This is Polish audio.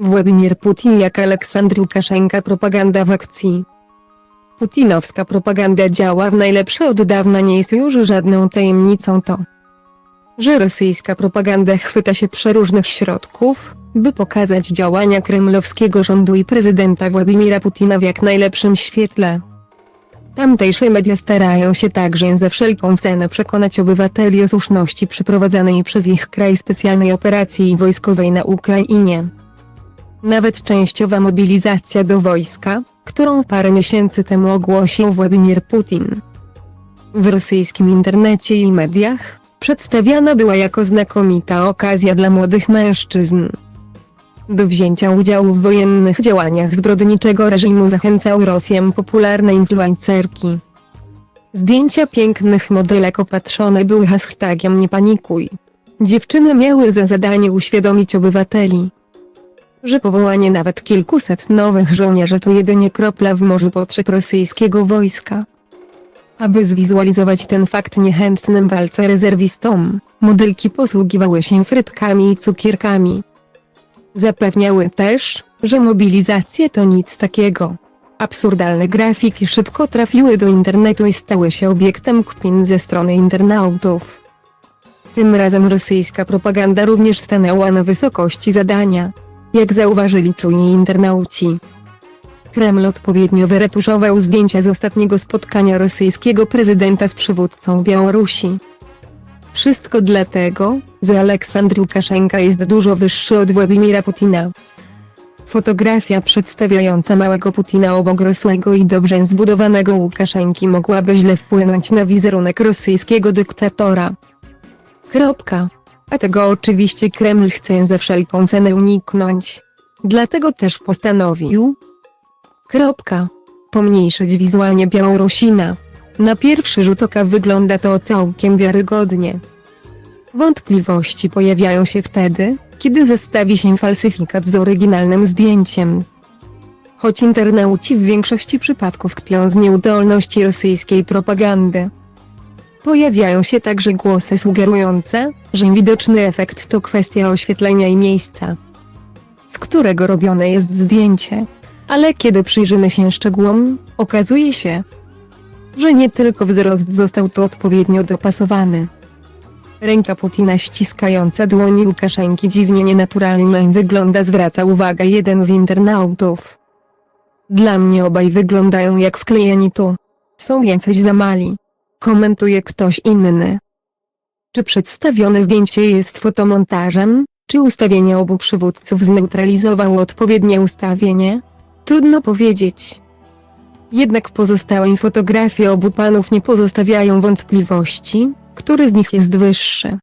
Władimir Putin jak Aleksandr Łukaszenka propaganda w akcji. Putinowska propaganda działa w najlepsze od dawna nie jest już żadną tajemnicą to, że rosyjska propaganda chwyta się przeróżnych środków, by pokazać działania kremlowskiego rządu i prezydenta Władimira Putina w jak najlepszym świetle. Tamtejsze media starają się także za wszelką cenę przekonać obywateli o słuszności przeprowadzanej przez ich kraj specjalnej operacji wojskowej na Ukrainie. Nawet częściowa mobilizacja do wojska, którą parę miesięcy temu ogłosił Władimir Putin. W rosyjskim internecie i mediach przedstawiana była jako znakomita okazja dla młodych mężczyzn. Do wzięcia udziału w wojennych działaniach zbrodniczego reżimu zachęcał Rosję popularne influencerki. Zdjęcia pięknych modelek opatrzone były hashtagiem nie panikuj. Dziewczyny miały za zadanie uświadomić obywateli, że powołanie nawet kilkuset nowych żołnierzy to jedynie kropla w morzu potrzeb rosyjskiego wojska. Aby zwizualizować ten fakt niechętnym walce rezerwistom, modelki posługiwały się frytkami i cukierkami. Zapewniały też, że mobilizacje to nic takiego. Absurdalne grafiki szybko trafiły do internetu i stały się obiektem kpin ze strony internautów. Tym razem rosyjska propaganda również stanęła na wysokości zadania. Jak zauważyli czujni internauci. Kreml odpowiednio wyretuszował zdjęcia z ostatniego spotkania rosyjskiego prezydenta z przywódcą Białorusi. Wszystko dlatego, że Aleksandr Łukaszenka jest dużo wyższy od Władimira Putina. Fotografia przedstawiająca małego Putina obok rosłego i dobrze zbudowanego Łukaszenki mogłaby źle wpłynąć na wizerunek rosyjskiego dyktatora. Kropka. A tego oczywiście Kreml chce za wszelką cenę uniknąć. Dlatego też postanowił. Kropka. Pomniejszyć wizualnie Białorusina. Na pierwszy rzut oka wygląda to całkiem wiarygodnie. Wątpliwości pojawiają się wtedy, kiedy zestawi się falsyfikat z oryginalnym zdjęciem. Choć internauci w większości przypadków kpią z nieudolności rosyjskiej propagandy. Pojawiają się także głosy sugerujące, że widoczny efekt to kwestia oświetlenia i miejsca, z którego robione jest zdjęcie. Ale kiedy przyjrzymy się szczegółom, okazuje się, że nie tylko wzrost został tu odpowiednio dopasowany. Ręka Putina ściskająca dłoni Łukaszenki dziwnie nienaturalnie wygląda zwraca uwagę jeden z internautów. Dla mnie obaj wyglądają jak wklejeni tu. Są jacyś za mali komentuje ktoś inny. Czy przedstawione zdjęcie jest fotomontażem, czy ustawienie obu przywódców zneutralizowało odpowiednie ustawienie? Trudno powiedzieć. Jednak pozostałe fotografie obu panów nie pozostawiają wątpliwości, który z nich jest wyższy.